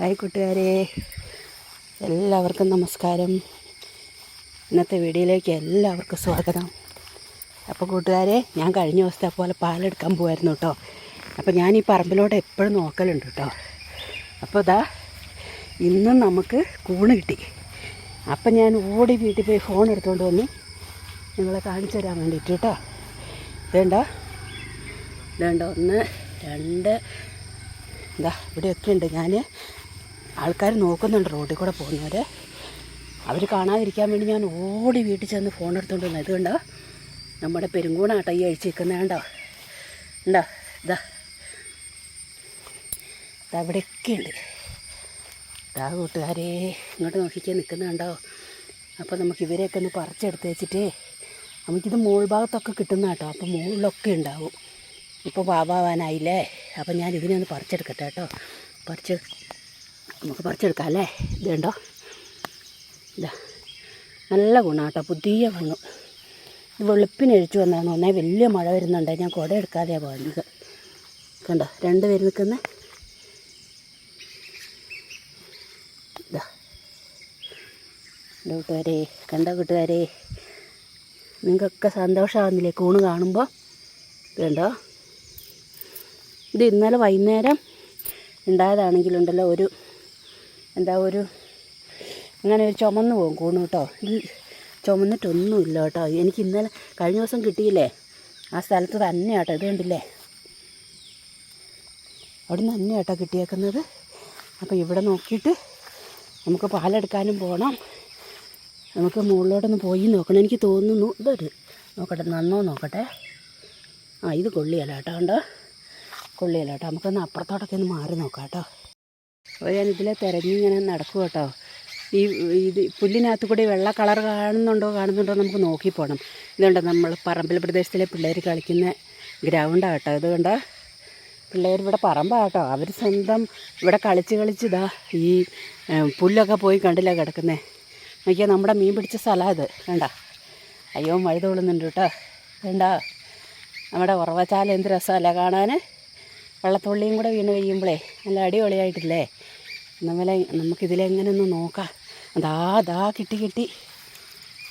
Hi കൂട്ടുകാരെ. എല്ലാവർക്കും നമസ്കാരം. ഇന്നത്തെ വീഡിയോയിലേക്ക് എല്ലാവർക്കും സ്വാഗതം. അപ്പോൾ കൂട്ടുകാരെ ഞാൻ കഴിഞ്ഞ ദിവസത്തെ പോലെ പാലെടുക്കാൻ പോകായിരുന്നു കേട്ടോ. അപ്പോൾ ഞാൻ ഈ പറമ്പിലൂടെ എപ്പോഴും നോക്കലുണ്ട് കേട്ടോ. അപ്പോൾ ഇതാ ഇന്നും നമുക്ക് കൂണ് കിട്ടി. അപ്പം ഞാൻ ഓടി വീട്ടിൽ പോയി ഫോൺ എടുത്തുകൊണ്ട് വന്ന് നിങ്ങളെ കാണിച്ചു തരാൻ വേണ്ടിയിട്ട് കേട്ടോ. ഇതേണ്ട ഇതേണ്ട ഒന്ന് രണ്ട് ഇതാ ഇവിടെയൊക്കെ ഉണ്ട്. ഞാൻ ആൾക്കാർ നോക്കുന്നുണ്ട് റോഡിൽ കൂടെ പോകുന്നവർ അവർ കാണാതിരിക്കാൻ വേണ്ടി ഞാൻ ഓടി വീട്ടിൽ ചെന്ന് ഫോൺ എടുത്തുകൊണ്ട് വന്നു. ഇത് നമ്മുടെ പെരുങ്കൂണാട്ട ഈ അഴിച്ചിരിക്കുന്നത് കണ്ടോ? ഉണ്ടോ ഇതാ. ഇതാ ഇവിടെയൊക്കെ ഉണ്ട് ഇതാ കൂട്ടുകാരെ ഇങ്ങോട്ട് നോക്കിക്കാൻ നിൽക്കുന്നുണ്ടോ അപ്പോൾ നമുക്ക് ഇവരെയൊക്കെ ഒന്ന് പറിച്ചെടുത്ത് വെച്ചിട്ടേ നമുക്കിത് മുകൾ ഭാഗത്തൊക്കെ കിട്ടുന്ന കേട്ടോ. അപ്പോൾ മുകളിലൊക്കെ ഉണ്ടാവും. ഇപ്പോൾ വാവാവാനായില്ലേ? അപ്പോൾ ഞാൻ ഇതിനെ ഒന്ന് പറിച്ചെടുക്കട്ടെ കേട്ടോ. പറിച്ച് നമുക്ക് പറിച്ചെടുക്കാം അല്ലേ? ഇത് കണ്ടോ? ഇതാ. നല്ല ഗുണാട്ടോ. പുതിയ ഗുണം ഇത് വെളുപ്പിന് എഴിച്ചു വന്നതാണ് ഒന്നേ വലിയ മഴ വരുന്നുണ്ടേ. ഞാൻ കുട എടുക്കാതെയാണ് പോകുന്നത് കണ്ടോ? രണ്ട് പേര് നിൽക്കുന്ന. ഇതാ. എന്റെ കൂട്ടുകാരെ. കണ്ട കൂട്ടുകാരെ? നിങ്ങൾക്കൊക്കെ സന്തോഷമാകുന്നില്ലേ കൂണ് കാണുമ്പോൾ ഇതുണ്ടോ ഇത് ഇന്നലെ വൈകുന്നേരം ഉണ്ടായതാണെങ്കിലുണ്ടല്ലോ ഒരു എന്താ ഒരു അങ്ങനെ ഒരു ചുമന്ന് പോകും കൂണ് കേട്ടോ ഈ ചുമന്നിട്ടൊന്നുമില്ല കേട്ടോ എനിക്ക് ഇന്നലെ കഴിഞ്ഞ ദിവസം കിട്ടിയില്ലേ? ആ സ്ഥലത്ത് തന്നെ കേട്ടോ ഇത് കണ്ടില്ലേ? അവിടെ നിന്ന് തന്നെ കേട്ടോ കിട്ടിയേക്കുന്നത്. അപ്പോൾ ഇവിടെ നോക്കിയിട്ട് നമുക്ക് പാലെടുക്കാനും പോകണം നമുക്ക് മുകളിലോട്ടൊന്ന് പോയി നോക്കണം. എനിക്ക് തോന്നുന്നു ഇതൊരു നോക്കട്ടെ നന്നോ നോക്കട്ടെ. ആ ഇത് കൊള്ളിയല്ല കേട്ടോ കണ്ടോ? കൊള്ളിയല്ല കേട്ടോ നമുക്കൊന്ന് അപ്പുറത്തോട്ടൊക്കെ ഒന്ന് മാറി നോക്കാം കേട്ടോ അപ്പോൾ ഞാൻ ഇതിലെ തിരഞ്ഞിങ്ങനെ നടക്കും കേട്ടോ ഈ ഇത് പുല്ലിനകത്ത് കൂടി വെള്ള കളർ കാണുന്നുണ്ടോ കാണുന്നുണ്ടോ നമുക്ക് നോക്കി പോകണം ഇതുകൊണ്ട് നമ്മൾ പറമ്പിൽ പ്രദേശത്തിലെ പിള്ളേർ കളിക്കുന്ന ഗ്രൗണ്ടാണ് കേട്ടോ. ഇത് കണ്ടോ പിള്ളേർ ഇവിടെ പറമ്പാണ് കേട്ടോ. അവർ സ്വന്തം ഇവിടെ കളിച്ച് കളിച്ച് ഇതാ ഈ പുല്ലൊക്കെ പോയി കണ്ടില്ല കിടക്കുന്നത് നോക്കിയാൽ നമ്മുടെ മീൻ പിടിച്ച സ്ഥലമാണ് ഇത്. വേണ്ട അയ്യോ മഴ തോളുന്നുണ്ട് കേട്ടോ. വേണ്ട നമ്മുടെ ഉറവച്ചാല എന്ത് രസമല്ലേ കാണാൻ വെള്ളത്തുള്ളിയും കൂടെ വീണ് കഴിയുമ്പോഴേ നല്ല അടിപൊളിയായിട്ടില്ലേ? നമ്മളെ നമുക്കിതിലെങ്ങനെ ഒന്ന് നോക്കാം. അതാ അതാ കിട്ടി കിട്ടി.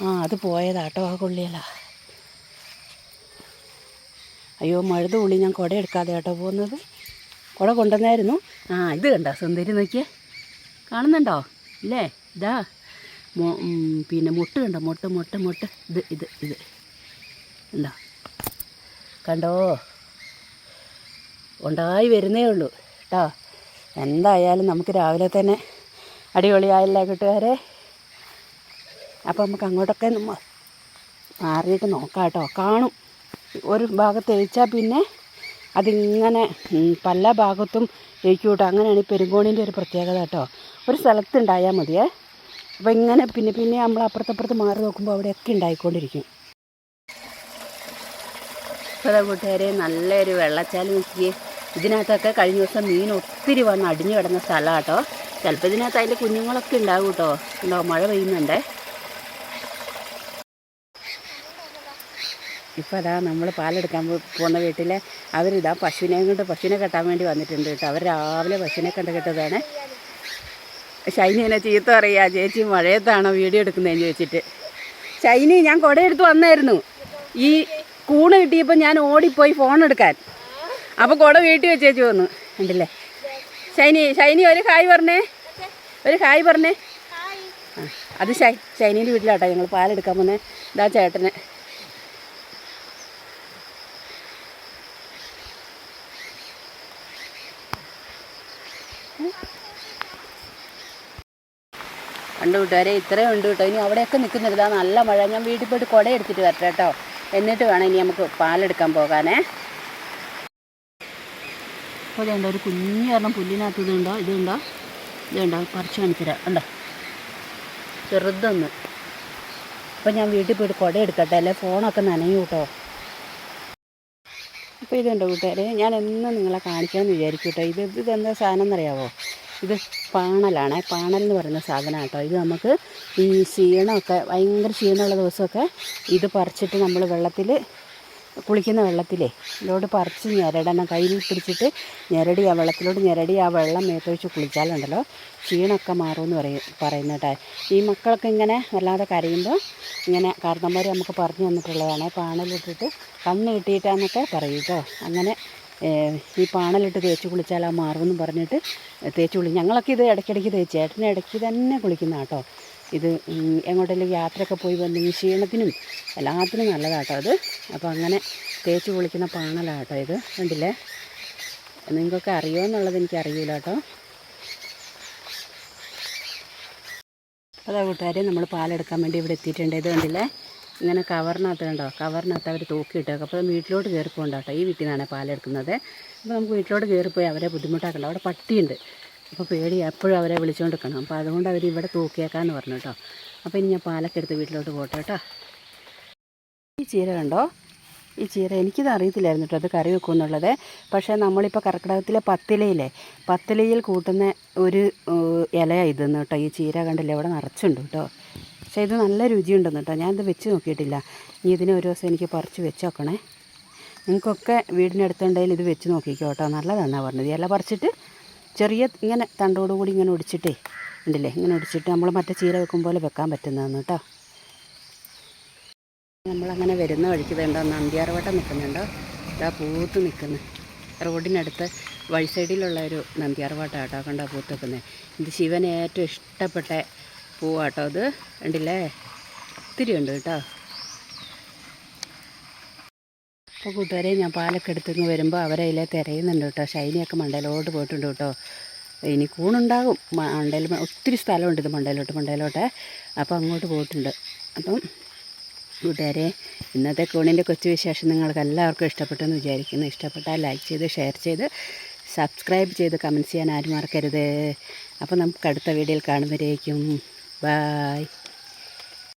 ആ അത് പോയതാട്ടോ ആ കൊള്ളിയല്ല അയ്യോ മഴുത ഉള്ളി ഞാൻ കുട എടുക്കാതെ കേട്ടോ പോകുന്നത്. കുട കൊണ്ടുവന്നായിരുന്നു. ആ ഇത് കണ്ടോ? സുന്ദരി നോക്കിയേ. കാണുന്നുണ്ടോ? ഇല്ലേ? ഇതാ. പിന്നെ മുട്ട് കണ്ടോ? മുട്ട് മുട്ട് മുട്ട്. ഇത് ഇത് ഇത്. ഉണ്ടോ കണ്ടോ? ഉണ്ടായി വരുന്നേ ഉള്ളൂ. കേട്ടോ എന്തായാലും നമുക്ക് രാവിലെ തന്നെ അടിപൊളിയായില്ലേ കൂട്ടുകാരെ? അപ്പോൾ നമുക്ക് അങ്ങോട്ടൊക്കെ മാറിയിട്ട് നോക്കാം കേട്ടോ കാണും. ഒരു ഭാഗത്ത് എഴിച്ചാൽ പിന്നെ അതിങ്ങനെ പല ഭാഗത്തും എഴിക്കും അങ്ങനെയാണ് ഈ പെരുങ്കോണിന്റെ ഒരു പ്രത്യേകത കേട്ടോ. ഒരു സ്ഥലത്ത് ഉണ്ടായാൽ മതിയേ. അപ്പോൾ ഇങ്ങനെ പിന്നെ പിന്നെ നമ്മൾ അപ്പുറത്തപ്പുറത്ത് മാറി നോക്കുമ്പോൾ അവിടെയൊക്കെ ഉണ്ടായിക്കൊണ്ടിരിക്കും. ഇപ്പോൾ കൂട്ടുകാരെ നല്ലൊരു വെള്ളച്ചാൽ നോക്കിയേ ഇതിനകത്തൊക്കെ കഴിഞ്ഞ ദിവസം മീൻ ഒത്തിരി വന്ന് അടിഞ്ഞു കിടന്ന സ്ഥലമാണ് കേട്ടോ ചിലപ്പോൾ ഇതിനകത്ത് അതിന്റെ കുഞ്ഞുങ്ങളൊക്കെ ഉണ്ടാവും കേട്ടോ ഉണ്ടോ മഴ പെയ്യുന്നുണ്ടേ? ഇപ്പോൾ അതാ നമ്മൾ പാലെടുക്കാൻ പോകുന്ന വീട്ടിൽ അവരിതാ പശുവിനെയും കൊണ്ട് പശുവിനെ കെട്ടാൻ വേണ്ടി വന്നിട്ടുണ്ട് കേട്ടോ അവർ രാവിലെ പശുവിനെ കണ്ട് കെട്ടതാണ്. എന്നെ ചീത്ത പറയുക ചേച്ചി മഴയത്താണോ വീഡിയോ എടുക്കുന്നതെന്ന് ചോദിച്ചിട്ട്. ഷൈനി ഞാൻ കുടയെടുത്ത് വന്നായിരുന്നു. ഈ കൂണ് കിട്ടിയപ്പോൾ ഞാൻ ഓടിപ്പോയി ഫോൺ എടുക്കാൻ. അപ്പോൾ കുട വീട്ടിൽ വെച്ചേച്ചു വന്നു. ഉണ്ടല്ലേ ഷൈനി ഷൈനി ഒരു ഹായ് പറഞ്ഞേ. ഒരു ഹായ് പറഞ്ഞേ. അത് ഷൈ ഷൈനീന്റെ വീട്ടിലാട്ടോ ഞങ്ങൾ പാലെടുക്കാൻ പോന്നെ ഇതാ ചേട്ടനെ. ഉണ്ട് കൂട്ടുകാരെ ഇത്രയും ഉണ്ട് കേട്ടോ. ഇനി അവിടെയൊക്കെ നിൽക്കുന്നില്ല നല്ല മഴ. ഞാൻ വീട്ടിൽ പോയിട്ട് കുട എടുത്തിട്ട് വരട്ടെ കേട്ടോ. എന്നിട്ട് വേണം ഇനി നമുക്ക് പാലെടുക്കാൻ പോകാനേ. അപ്പോൾ ഇതുണ്ടോ ഒരു കുഞ്ഞു കാരണം പുല്ലിനകത്ത് ഇതുണ്ടോ ഇതുണ്ടോ? ഇതുണ്ടോ പറിച്ച് കാണിച്ചുതരാം. ഉണ്ടോ ചെറുതൊന്ന്. അപ്പോൾ ഞാൻ വീട്ടിൽ പോയിട്ട് കുട എടുക്കട്ടെ അല്ലെ? ഫോണൊക്കെ നനയും കേട്ടോ. അപ്പോൾ ഇതുണ്ട് കൂട്ടുകാരെ ഞാൻ എന്നും നിങ്ങളെ കാണിക്കാമെന്ന് വിചാരിക്കും കേട്ടോ. ഇത് ഇതെന്താ സാധനം എന്നറിയാവോ? ഇത് പാണലാണ്. പാണൽ എന്ന് പറയുന്ന സാധനം കേട്ടോ. ഇത് നമുക്ക് ഈ ക്ഷീണമൊക്കെ ഭയങ്കര ക്ഷീണമുള്ള ദിവസമൊക്കെ ഇത് പറിച്ചിട്ട് നമ്മൾ വെള്ളത്തിൽ കുളിക്കുന്ന വെള്ളത്തിലേ ഇതിലോട്ട് പറിച്ച് ഞെരടണം. കയ്യിൽ പിടിച്ചിട്ട് ഞെരടി ആ വെള്ളത്തിലോട് ഞെരടി ആ വെള്ളം മേത്തൊഴിച്ച് കുളിച്ചാലുണ്ടല്ലോ. ക്ഷീണമൊക്കെ മാറുമെന്ന് പറയും പറയുന്ന കേട്ടോ. ഈ മക്കളൊക്കെ ഇങ്ങനെ വല്ലാതെ കരയുമ്പോൾ ഇങ്ങനെ കാരണന്മാർ നമുക്ക് പറഞ്ഞു തന്നിട്ടുള്ളതാണ്. പാണലിട്ടിട്ട് കണ്ണ് കിട്ടിയിട്ടാന്നൊക്കെ പറയും കേട്ടോ. അങ്ങനെ ഈ പാണലിട്ട് തേച്ച് കുളിച്ചാൽ ആ മാറുമെന്ന് പറഞ്ഞിട്ട് തേച്ച് കുളി. ഞങ്ങളൊക്കെ ഇത് ഇടയ്ക്കിടയ്ക്ക് തേച്ച് ചേട്ടന് ഇടയ്ക്ക് തന്നെ കുളിക്കുന്ന കേട്ടോ. ഇത് എങ്ങോട്ടെങ്കിലും യാത്രയൊക്കെ പോയി വന്ന് ഈ ക്ഷീണത്തിനും എല്ലാത്തിനും നല്ലതാട്ടോ അത് അപ്പോൾ അങ്ങനെ തേച്ച് പൊളിക്കുന്ന പാണലാട്ടോ ഇത്. കണ്ടില്ലേ? നിങ്ങൾക്കൊക്കെ അറിയുമോ എന്നുള്ളത് എനിക്ക് അറിയില്ല കേട്ടോ അതാ കൂട്ടുകാരെ നമ്മൾ പാലെടുക്കാൻ വേണ്ടി ഇവിടെ എത്തിയിട്ടുണ്ട്. ഇത് കണ്ടില്ലേ? ഇങ്ങനെ കവറിനകത്ത് കണ്ടോ? കവറിനകത്ത് അവർ തൂക്കിയിട്ടേക്കും. അപ്പോൾ വീട്ടിലോട്ട് കയറി പോകണ്ട കേട്ടോ ഈ വീട്ടിൽ നിന്നാണ് പാലെടുക്കുന്നത്. അപ്പോൾ നമുക്ക് വീട്ടിലോട്ട് കയറിപ്പോയി അവരെ ബുദ്ധിമുട്ടാക്കണ്ട. അവിടെ പട്ടിയുണ്ട്. അപ്പോൾ പേടി എപ്പോഴും അവരെ വിളിച്ചുകൊണ്ടിരിക്കണം അപ്പോൾ അതുകൊണ്ട് അവർ ഇവിടെ തൂക്കിയേക്കാന്ന് പറഞ്ഞു കേട്ടോ. അപ്പോൾ ഇനി ഞാൻ പാലൊക്കെ എടുത്ത് വീട്ടിലോട്ട് പോട്ടെ കേട്ടോ. ഈ ചീര കണ്ടോ? ഈ ചീര എനിക്കിത് അറിയത്തില്ലായിരുന്നു കേട്ടോ അത് കറി വെക്കുമെന്നുള്ളത് പക്ഷേ നമ്മളിപ്പോൾ കർക്കിടകത്തിലെ പത്തിലയിലേ പത്തിലയിൽ കൂട്ടുന്ന ഒരു ഇലയാണ് ഇതെന്ന് കേട്ടോ. ഈ ചീര കണ്ടില്ല ഇവിടെ നിറച്ചുണ്ട് കേട്ടോ. പക്ഷേ ഇത് നല്ല രുചിയുണ്ടെന്ന് കേട്ടോ. ഞാനിത് വെച്ച് നോക്കിയിട്ടില്ല. ഇനി ഇതിനെ ഒരു ദിവസം എനിക്ക് പറിച്ച് വെച്ച് നോക്കണേ. നിങ്ങൾക്കൊക്കെ വീടിനടുത്തുണ്ടെങ്കിൽ ഇത് വെച്ച് നോക്കിക്കോ കേട്ടോ. നല്ലതാണെന്നാണ് പറഞ്ഞത്. ഇല പറിച്ചിട്ട് ചെറിയ ഇങ്ങനെ തണ്ടോടുകൂടി ഇങ്ങനെ ഒടിച്ചിട്ടേ ഉണ്ടല്ലേ? ഇങ്ങനെ ഒടിച്ചിട്ട് നമ്മൾ മറ്റേ ചീര വെക്കും പോലെ വെക്കാൻ പറ്റുന്നതാണ് കേട്ടോ. നമ്മളങ്ങനെ വരുന്ന വഴിക്ക് വേണ്ട നന്ദിയാർവട്ടം നിൽക്കുന്നുണ്ടോ ഇതാ പൂത്ത് നിൽക്കുന്നു റോഡിനടുത്ത് വഴി സൈഡിലുള്ള ഒരു നന്ദിയാറവട്ടം കേട്ടോ കണ്ടോ പൂത്ത് നിൽക്കുന്നത് ഇത് ശിവന് ഏറ്റവും ഇഷ്ടപ്പെട്ട പൂവാട്ടോ അത് ഉണ്ടില്ലേ ഒത്തിരി ഉണ്ട് കേട്ടോ. അപ്പോൾ കൂട്ടുകാരെ ഞാൻ പാലൊക്കെ എടുത്തങ്ങ് വരുമ്പോൾ അവരെ അതിലെ തിരയുന്നുണ്ട് കേട്ടോ. ഷൈനിയൊക്കെ മണ്ടയിലോട്ട് പോയിട്ടുണ്ട് കേട്ടോ. ഇനി കൂണുണ്ടാകും. മണ്ടയിൽ ഒത്തിരി സ്ഥലമുണ്ട് ഇത് മണ്ടയിലോട്ട് മണ്ടയിലോട്ട് അപ്പോൾ അങ്ങോട്ട് പോയിട്ടുണ്ട്. അപ്പം കൂട്ടുകാരെ ഇന്നത്തെ കൂണിന്റെ കൊച്ചു വിശേഷം നിങ്ങൾക്ക് എല്ലാവർക്കും ഇഷ്ടപ്പെട്ടെന്ന് വിചാരിക്കുന്നു. ഇഷ്ടപ്പെട്ടാൽ ലൈക്ക് ചെയ്ത് ഷെയർ ചെയ്ത് സബ്സ്ക്രൈബ് ചെയ്ത് കമന്റ് ചെയ്യാൻ ആരും മറക്കരുത്. അപ്പോൾ നമുക്ക് അടുത്ത വീഡിയോയിൽ കാണുന്നവരേക്കും. ബായ്.